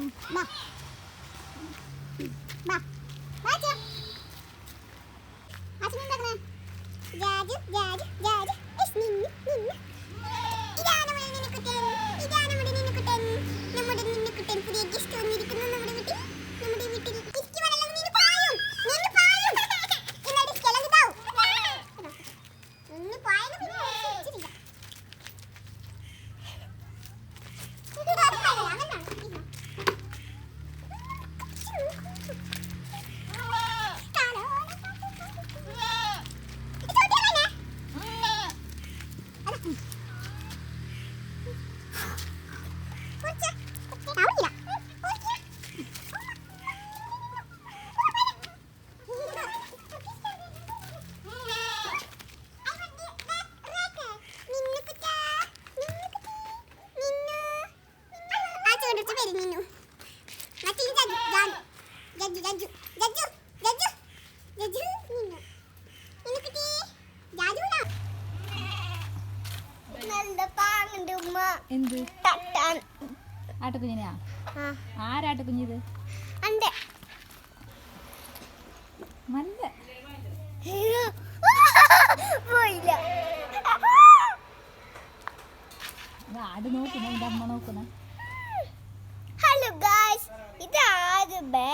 嗯，妈。Bak. Bacım. Açın bakın. Gacı, gacı, gacı. İsmim, mimmi. ജഡ്ജു ജഡ്ജു ജഡ്ജു ജഡ്ജു ജഡ്ജു നിന്നു പാങ്ങുണ്ട് ഉമ്മ എന്ത്? തട്ടാൻ ആട്ടുകുഞ്ഞിനാ ആ. ആരാട്ടുകുഞ്ഞിത് അന്റെ. നല്ല പോയില്ല. ആട് നോക്കുന്ന അമ്മ നോക്കുന്ന. ഹലോ ഗായ്സ് ഇത് ആര് ബേ?